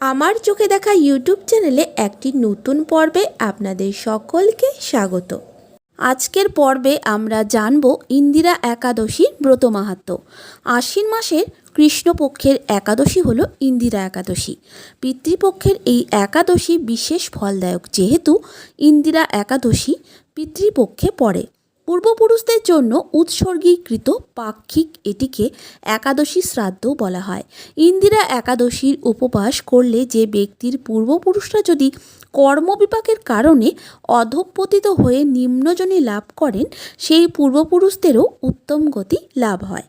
আমার চোখে দেখা ইউটিউব চ্যানেলে একটি নতুন পর্বে আপনাদের সকলকে স্বাগত। আজকের পর্বে আমরা জানব ইন্দিরা একাদশীর ব্রত মাহাত্ম্য। আশ্বিন মাসের কৃষ্ণপক্ষের একাদশী হলো ইন্দিরা একাদশী। পিতৃপক্ষের এই একাদশী বিশেষ ফলদায়ক, যেহেতু ইন্দিরা একাদশী পিতৃপক্ষে পড়ে। পূর্বপুরুষদের জন্য উৎসর্গীকৃত পাক্ষিক এটিকে একাদশী শ্রাদ্ধ বলা হয়। ইন্দিরা একাদশীর উপবাস করলে যে ব্যক্তির পূর্বপুরুষরা যদি কর্মবিপাকের কারণে অধঃপতিত হয়ে নিম্নজনী লাভ করেন, সেই পূর্বপুরুষদেরও উত্তম গতি লাভ হয়।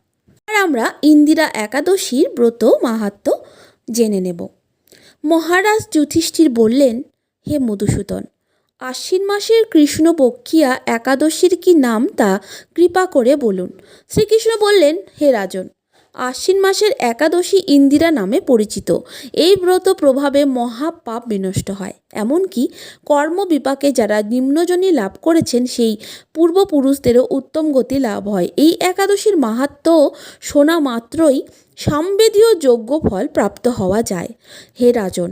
আর আমরা ইন্দিরা একাদশীর ব্রত মাহাত্ম্য জেনে নেব। মহারাজ যুধিষ্ঠির বললেন, হে মধুসূদন আশ্বিন মাসের কৃষ্ণপক্ষিয়া একাদশীর কি নাম তা কৃপা করে বলুন। শ্রীকৃষ্ণ বললেন, হে রাজন, আশ্বিন মাসের একাদশী ইন্দিরা নামে পরিচিত। এই ব্রত প্রভাবে মহাপাপ বিনষ্ট হয়। এমনকি কর্মবিপাকে যারা নিম্নজনী লাভ করেছেন, সেই পূর্বপুরুষদেরও উত্তম গতি লাভ হয়। এই একাদশীর মাহাত্ম শোনা মাত্রই সামবেদীয় যোগ্য ফল প্রাপ্ত হওয়া যায়। হে রাজন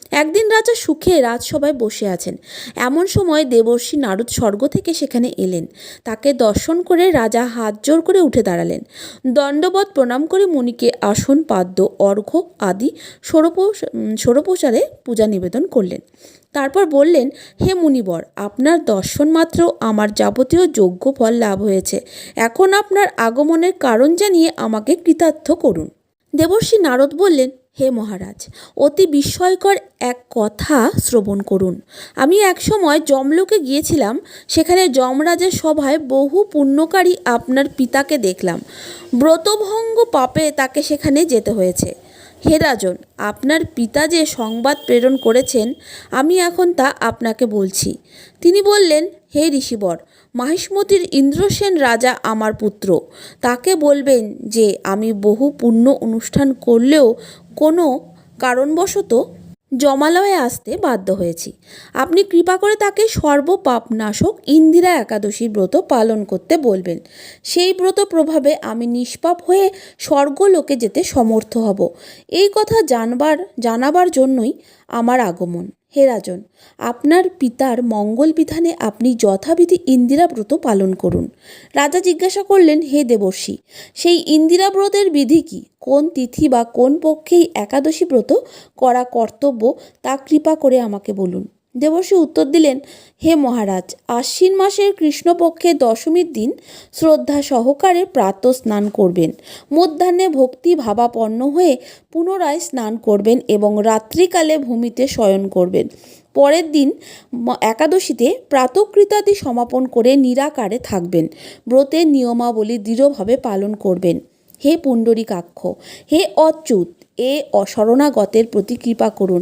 একদিন রাজা সুখে রাজসভায় বসে আছেন। এমন সময় দেবর্ষী নারদ স্বর্গ থেকে সেখানে এলেন। তাকে দর্শন করে রাজা হাত জোর করে উঠে দাঁড়ালেন। দণ্ডবত প্রণাম করে মুনিকে আসন, পাদ্য, অর্ঘ্য আদি ষোড়প ষোড়পচারে পূজা নিবেদন করলেন। তারপর বললেন, হে মুনিবর, আপনার দর্শন মাত্র আমার যাবতীয় যোগ্য ফল লাভ হয়েছে। এখন আপনার আগমনের কারণ জানিয়ে আমাকে কৃতার্থ করুন। দেবর্ষী নারদ বললেন, হে মহারাজ, অতি বিস্ময়কর এক কথা শ্রবণ করুন। আমি একসময় যমলোকে গিয়েছিলাম, সেখানে যমরাজের সভায় বহু পুণ্যকারী আপনার পিতাকে দেখলাম। ব্রতভঙ্গ পাপে তাকে সেখানে যেতে হয়েছে। হে রাজন, আপনার পিতা যে সংবাদ প্রেরণ করেছেন, আমি এখন তা আপনাকে বলছি। তিনি বললেন, হে ঋষিবর, মাহিষ্মতির ইন্দ্রসেন রাজা আমার পুত্র। তাকে বলবেন যে, আমি বহু পুণ্য অনুষ্ঠান করলেও কোনো কারণবশত জমালয়ে আসতে বাধ্য হয়েছি। আপনি কৃপা করে তাকে সর্বপাপনাশক ইন্দিরা একাদশীর ব্রত পালন করতে বলবেন। সেই ব্রত প্রভাবে আমি নিষ্পাপ হয়ে স্বর্গলোকে যেতে সমর্থ হব। এই কথা জানবার, জানাবার জন্যই আমার আগমন। হে রাজন, আপনার পিতার মঙ্গল বিধানে আপনি যথাবিধি ইন্দিরাব্রত পালন করুন। রাজা জিজ্ঞাসা করলেন, হে দেবর্ষী, সেই ইন্দিরাব্রতের বিধি কি? কোন তিথি বা কোন পক্ষেই একাদশী ব্রত করা কর্তব্য তা কৃপা করে আমাকে বলুন। দেবর্ষী উত্তর দিলেন, হে মহারাজ, আশ্বিন মাসের কৃষ্ণপক্ষে দশমীর দিন শ্রদ্ধা সহকারে প্রাত স্নান করবেন। মধ্যাহ্নে ভক্তি ভাবাপন্ন হয়ে পুনরায় স্নান করবেন এবং রাত্রিকালে ভূমিতে শয়ন করবেন। পরের দিন একাদশীতে প্রাতকৃতাদি সমাপন করে নিরাকারে থাকবেন। ব্রতের নিয়মাবলী দৃঢ়ভাবে পালন করবেন। হে পুণ্ডরীকাক্ষ, হে অচ্যুত, এ অশরণাগতের প্রতি কৃপা করুন।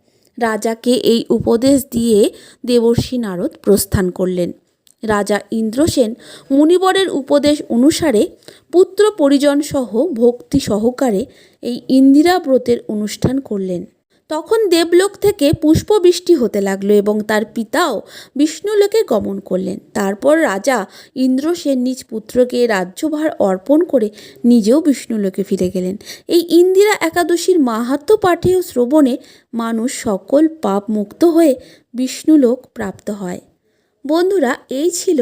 রাজাকে এই উপদেশ দিয়ে দেবর্ষী নারদ প্রস্থান করলেন। রাজা ইন্দ্রসেন মুনিবরের উপদেশ অনুসারে পুত্র পরিজন সহ ভক্তি সহকারে এই ইন্দিরা ব্রতের অনুষ্ঠান করলেন। তখন দেবলোক থেকে পুষ্পবৃষ্টি হতে লাগল এবং তার পিতাও বিষ্ণুলোকে গমন করলেন। তারপর রাজা ইন্দ্রসেন নিজ পুত্রকে রাজ্যভার অর্পণ করে নিজেও বিষ্ণুলোকে ফিরে গেলেন। এই ইন্দিরা একাদশীর মাহাত্ম্য পাঠে ও শ্রবণে মানুষ সকল পাপ মুক্ত হয়ে বিষ্ণুলোক প্রাপ্ত হয়। বন্ধুরা, এই ছিল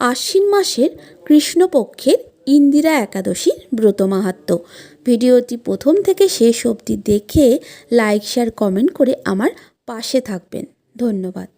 আশ্বিন মাসের কৃষ্ণপক্ষের ইন্দিরা একাদশীর ব্রত মাহাত্ম। ভিডিওটি প্রথম থেকে শেষ অবধি দেখে লাইক শেয়ার কমেন্ট করে আমার পাশে থাকবেন। ধন্যবাদ।